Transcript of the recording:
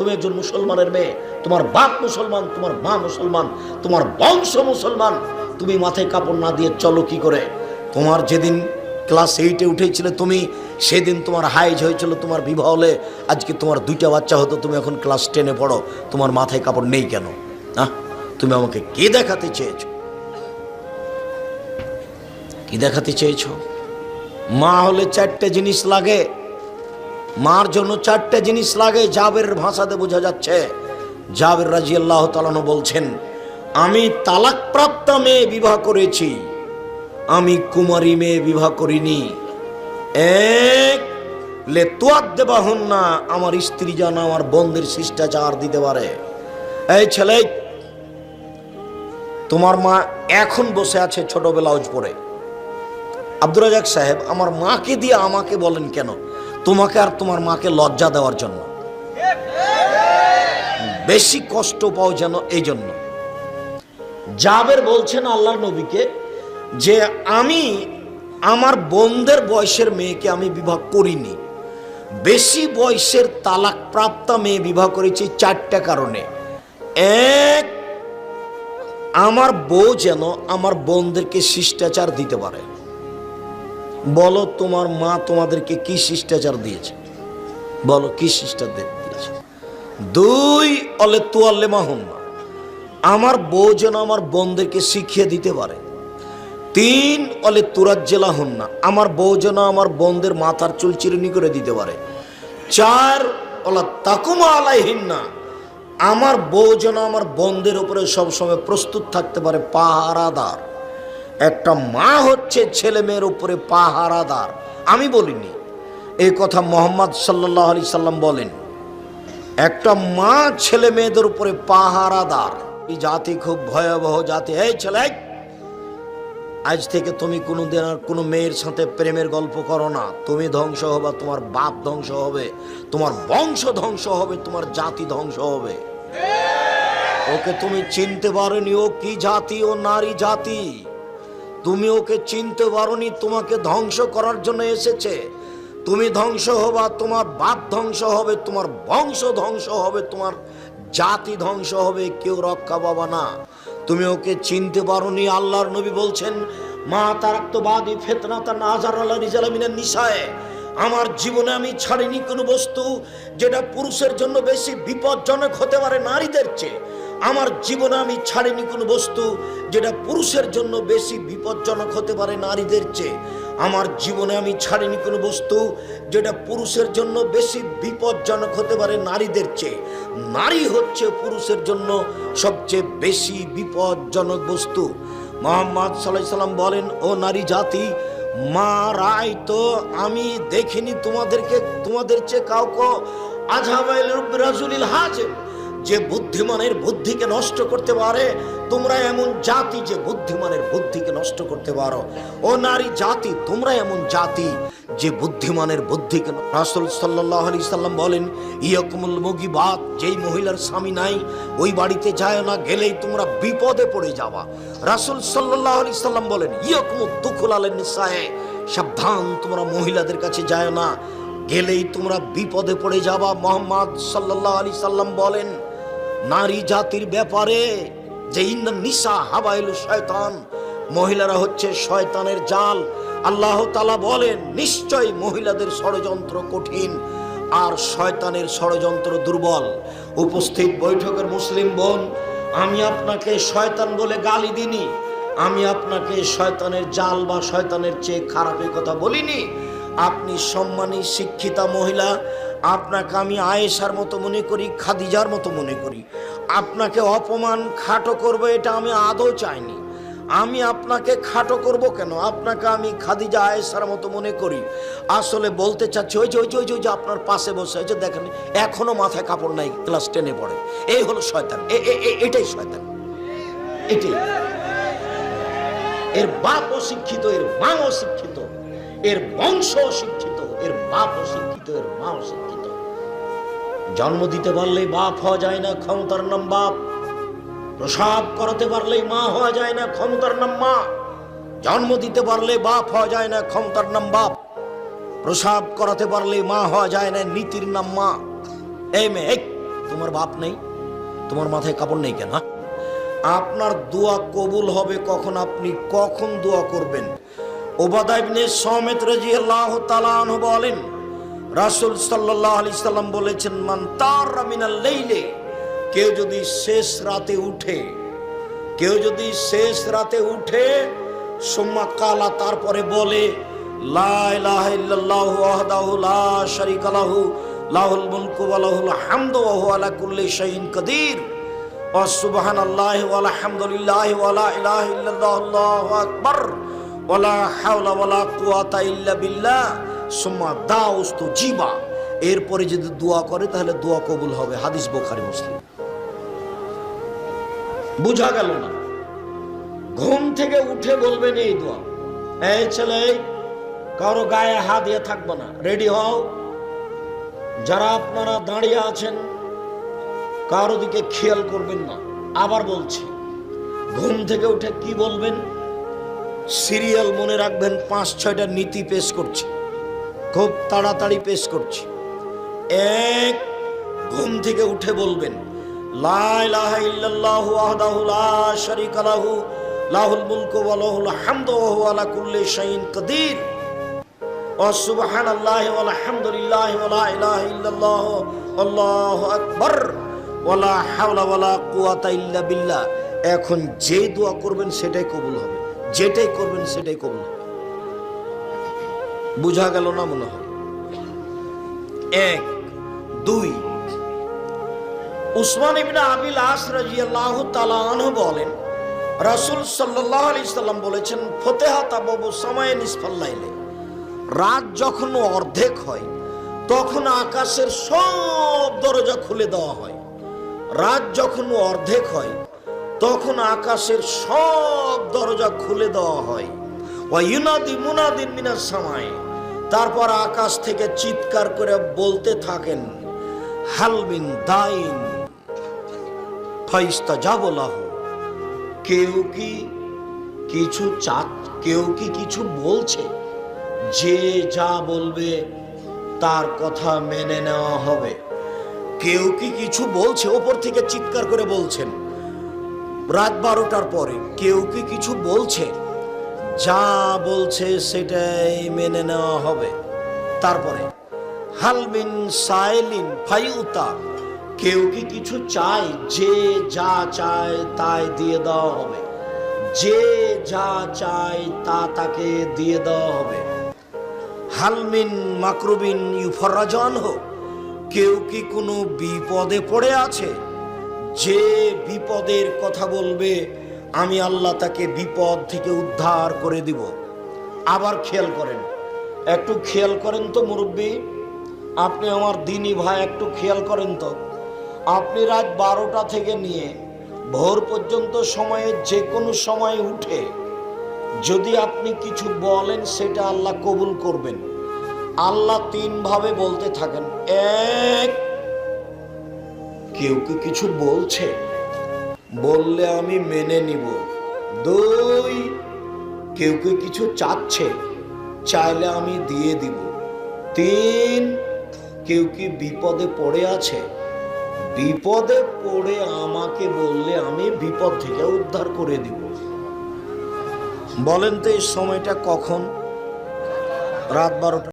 তুমি একজন মুসলমানের মেয়ে, তোমার বাপ মুসলমান, তোমার মা মুসলমান, তোমার বংশ মুসলমান, তুমি মাথায় কাপড় না দিয়ে চলো কি করে? তোমার যেদিন ক্লাস এইটে উঠেছিলে তুমি, সেদিন তোমার হাইজ হয়েছিল তোমার বিবাহ হলে, আজকে তোমার দুইটা বাচ্চা হতো, তুমি এখন ক্লাস টেনে পড়ো, তোমার মাথায় কাপড় নেই কেন? না, তুমি আমাকে কে দেখাতে চেয়েছো? কি দেখাতে চেয়েছো? মা হলে চারটে জিনিস লাগে মার জন্য চারটে জিনিস লাগে জাবের ভাষাতে বোঝা যাচ্ছে। জাবের রাজি আল্লাহ তালানো বলছেন, আমি তালাকপ্রাপ্ত মেয়ে বিবাহ করেছি, আমি কুমারী মেয়ে বিবাহ করিনি। এক, লে তোয়ার দেবা হন না আমার স্ত্রী যেন আমার বন্ধের শিষ্টাচার দিতে পারে। এই ছেলে, তোমার মা এখন বসে আছে ছোট ব্লাউজ পরে আব্দুর রাজাক সাহেব, আমার মাকে দিয়ে আমাকে বলেন কেন? তোমাকে আর তোমার মাকে লজ্জা দেওয়ার জন্য। বেশি কষ্ট পাও যেন এই জন্য। জাবের বলছেন আল্লাহ নবীকে যে আমি আমার বোনদের বয়সের মেয়েকে আমি বিবাহ করিনি। বেশি বয়সের তালাক প্রাপ্ত মেয়ে বিবাহ করেছি চারটা কারণে। এক, আমার বউ যেন আমার বোনদেরকে শিষ্টাচার দিতে পারে। বলো তোমার মা তোমাদেরকে কি শিষ্টাচার দিয়েছে? বলো, কি শিষ্টাচার দিয়েছে? দুই অলে তোয়াল্লে মাহুন আমার বউ যেন আমার বোনদেরকে শিখিয়ে দিতে পারে। তিন অলে তুরাজ্জেলা হন না। আমার বউ যেন আমার বোনদের মাথার চুল চিরুনি করে দিতে পারে। চার অলা তাকুমা আলাইহিন না। আমার বউ যেন আমার বোনদের উপরে সবসময় প্রস্তুত থাকতে পারে পাহারাদার। একটা মা হচ্ছে ছেলে মেয়ের উপরে পাহারাদার। আমি বলিনি। এই কথা মোহাম্মদ সাল্লাহ আলি সাল্লাম বলেন একটা মা ছেলে মেয়েদের উপরে পাহারাদার। এই জাতি খুব ভয়াবহ জাতি। এই ছেলে! আজ থেকে তুমি কোনো দিন আর কোনো মেয়ের সাথে প্রেমের গল্প করো না। তুমি ধ্বংস হবে তোমার বাপ ধ্বংস হবে তোমার বংশ ধ্বংস হবে তোমার জাতি ধ্বংস হবে। ওকে তুমি চিনতে পারোনি ও কি জাতি ও নারী জাতি? তুমি ওকে চিনতে পারোনি, তোমাকে ধ্বংস করার জন্য এসেছে। তুমি ধ্বংস হবা, তোমার বাপ ধ্বংস হবে, তোমার বংশ ধ্বংস হবে, তোমার জাতি ধ্বংস হবে, কেউ রক্ষা পাবা না। তুমি ওকে চিনতে পারোনি, আল্লাহর নবী বলছেন, মা তারাক্তবাদী ফেতনা তার নাজার আল্লাহ রিজালামিনের নিশায়। আমার জীবনে আমি ছাড়িনি কোনো বস্তু যেটা পুরুষের জন্য বেশি বিপজ্জনক হতে পারে নারীদের চেয়ে। আমার জীবনে আমি ছাড়িনি কোনো বস্তু যেটা পুরুষের জন্য বেশি বিপজ্জনক হতে পারে নারীদের চেয়ে। আমার জীবনে আমি ছাড়িনি কোনো বস্তু যেটা পুরুষের জন্য বেশি বিপজ্জনক হতে পারে নারীদের চেয়ে। নারী হচ্ছে পুরুষের জন্য সবচেয়ে বেশি বিপজ্জনক বস্তু। মোহাম্মদ সাল্লাহ সাল্লাম বলেন, ও নারী জাতি মা রায় তো আমি দেখিনি তোমাদেরকে, তোমাদের চেয়ে কাউকে আজহাবাইল রাজুলিল হাজেম যে বুদ্ধিমানের বুদ্ধিকে নষ্ট করতে পারে, তোমরা এমন জাতি যে বুদ্ধিমানের বুদ্ধিকে নষ্ট করতে পারো। ও নারী জাতি, তোমরা এমন জাতি যে বুদ্ধিমানের বুদ্ধিকে রাসুল সাল্লাহ আলি সাল্লাম বলেন, ইয়কুমুল মুগিবাদ যেই মহিলার স্বামী নাই, ওই বাড়িতে যায় না, গেলেই তোমরা বিপদে পড়ে যাবা। রাসুল সাল্লাহ আলি সাল্লাম বলেন, ইয়কুমুদ দুখুল আলেন নিসায়, সাবধান, তোমরা মহিলাদের কাছে যায় না, গেলেই তোমরা বিপদে পড়ে যাবা। মোহাম্মদ সাল্লাহ আলি সাল্লাম বলেন নারী জাতির ব্যাপারে যে নিশা হাবাইল শয়তান, মহিলারা হচ্ছে শয়তানের জাল। আল্লাহ তালা বলেন, নিশ্চয় মহিলাদের ষড়যন্ত্র কঠিন, আর শয়তানের ষড়যন্ত্র দুর্বল। উপস্থিত বৈঠকের মুসলিম বোন, আমি আপনাকে শয়তান বলে গালি দিনি আমি আপনাকে শয়তানের জাল বা শয়তানের চেয়ে খারাপের কথা বলিনি। আপনি সম্মানী, শিক্ষিতা মহিলা আপনাকে আমি আয়েশার মতো মনে করি, খাদিজার মতো মনে করি। আপনাকে অপমান খাটো করব, এটা আমি আদৌ চাইনি। আমি আপনাকে খাটো করব কেন? আপনাকে আমি খাদিজা আয়েশার মতো মনে করি। আসলে বলতে চাচ্ছি, ওই যে ওই যে ওই যে ওই যে আপনার পাশে বসে আছে দেখেন, এখনও মাথায় কাপড় নাই, ক্লাস টেনে পড়ে। এই হলো শয়তান এটাই শয়তান। এটাই। এর বাপ অশিক্ষিত এর মা অশিক্ষিত এর বংশ অশিক্ষিত এর বাপ অশিক্ষিত এর মা অশিক্ষিত জন্ম দিতে পারলেই বাপ হওয়া যায় না, ক্ষমতার নাম বাপ। প্রসাব করাতে পারলেই মা হওয়া যায় না, ক্ষমতার নাম মা। জন্ম দিতে পারলে বাপ হওয়া যায় না, ক্ষমতার নাম বাপ। প্রসাব করাতে পারলে মা হওয়া যায় না, নীতির নাম মা। এই মেয়ে তোমার বাপ নেই? তোমার মাথায় কাপড় নেই কেন হ্যাঁ? আপনার দোয়া কবুল হবে কখন, আপনি কখন দোয়া করবেন? ওবাদাইবনে সমেত রাজি আল্লাহ তালান বলেন রাসুল সাল্লাম বলেছেন, মান তার লেইলে কেউ যদি শেষ রাতে উঠে, কেউ যদি শেষ রাতে উঠে, সোম্মা কালা, তারপরে বলে আলহামদুলিল্লাহি সুম্মা দাউস্তু জিবা। এরপরে যদি দোয়া করে, তাহলে দোয়া কবুল হবে। হাদিস বুখারী, মুসলিম। বুঝা গেল না। ঘুম থেকে উঠে বলবেন এই দোয়া। এই ছেলে, কারও গায়ে হাত দিয়ে থাকব না। রেডি হও। যারা আপনারা দাঁড়িয়ে আছেন, কারও দিকে খেয়াল করবেন না। আবার বলছি, ঘুম থেকে উঠে কি বলবেন? সিরিয়াল মনে রাখবেন পাঁচ ছয়টা নীতি পেশ করছি। খুব তাড়াতাড়ি পেশ করছি। এক ঘুম থেকে উঠে বলবেন ইল্লাল্লাহু লাহুল ইল্লাল্লাহ, আল্লাহু আকবার। ওয়া লা হাওলা ওয়া কুওয়াতা ইল্লা এখন যে দোয়া করবেন সেটাই কবুল হবে। যেটাই করবেন সেটাই কবুল হবে। বুঝা গেল না মনে হয়। এক, দুই, উসমান ইবনে আবিল আস রাদিয়াল্লাহু তাআলা আনহু বলেন, রাসূল সাল্লাল্লাহু আলাইহি সাল্লাম বলেছেন ফতেহাত আবু সামায়ে নিসফাল লাইলে। রাত যখন অর্ধেক হয়, তখন আকাশের সব দরজা খুলে দেওয়া হয়। রাত যখন অর্ধেক হয়, তখন আকাশের সব দরজা খুলে দেওয়া হয়। ওয়া ইউনাদি মুনাদিন মিনাস সামায়ে। তারপর আকাশ থেকে চিৎকার করে বলতে থাকেন হালমিন দাইন, ফাইস্তা যাবলাহ কেউ কি কিছু চা কেউ কি কিছু বলছে? যে যা বলবে, তার কথা মেনে নেওয়া হবে। কেউ কি কিছু বলছে? ওপর থেকে চিৎকার করে বলছেন। রাত বারোটার পরে কেউ কি কিছু বলছে? যা বলছে সেটাই মেনে নেওয়া হবে। তারপরে, হালমিন সাইলিন ফাইউতা, কেউ কি কিছু চায়? যে যা চায় তাই দিয়ে দেওয়া হবে। যে যা চায় তা তাকে দিয়ে দেওয়া হবে। হালমিন মাকরুবিন ইউফরাজন হোক, কেউ কি কোনো বিপদে পড়ে আছে? যে বিপদের কথা বলবে আমি আল্লাহ তাকে বিপদ থেকে উদ্ধার করে দিব। আবার খেয়াল করেন। একটু খেয়াল করেন তো মুরব্বী। আপনি আমার দিনী ভাই, একটু খেয়াল করেন তো। আপনি রাত বারোটা থেকে নিয়ে ভোর পর্যন্ত সময়ে যে কোনো সময় উঠে যদি আপনি কিছু বলেন, সেটা আল্লাহ কবুল করবেন। আল্লাহ তিন ভাবে বলতে থাকেন। এক, কেউ কি কিছু বলছে? বললে আমি মেনে নিব। দুই কেউ কি কিছু চাচ্ছে, চাইলে আমি দিয়ে দিব। তিন, কেউ কি বিপদে পড়ে আছে? বিপদে পড়ে আমাকে বললে আমি বিপদ থেকে উদ্ধার করে দিব। বলেন তো এই সময়টা কখন? রাত বারোটা।